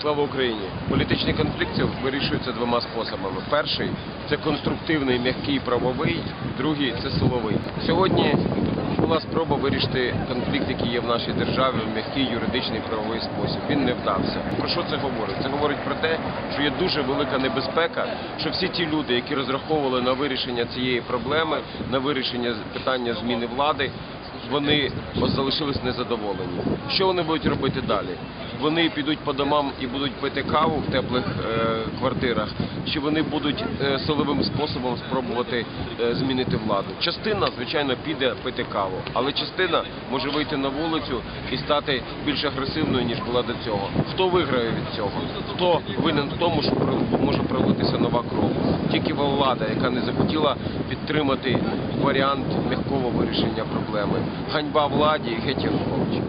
Слава Україні! Політичний конфлікт вирішується двома способами. Перший це конструктивний, м'який, правовий, другий це силовий. Сьогодні була спроба вирішити конфлікт, який є в нашій державі, в м'який юридичний правовий спосіб. Він не вдався. Про що це говорить? Це говорить про те, що є дуже велика небезпека, що всі ті люди, які розраховували на вирішення цієї проблеми, на вирішення питання зміни влади, вони залишились незадоволені. Що вони будуть робити далі? Вони підуть по домам і будуть пити каву в теплих е, квартирах, чи вони будуть е, силовим способом спробувати е, змінити владу? Частина, звичайно, піде пити каву, але частина може вийти на вулицю і стати більш агресивною ніж була до цього. Хто виграє від цього? Хто винен в тому, що може пролитися нова кров? Тільки влада, яка не захотіла підтримати варіант м'якого вирішення проблеми. Ганьба владі, геть Янукович.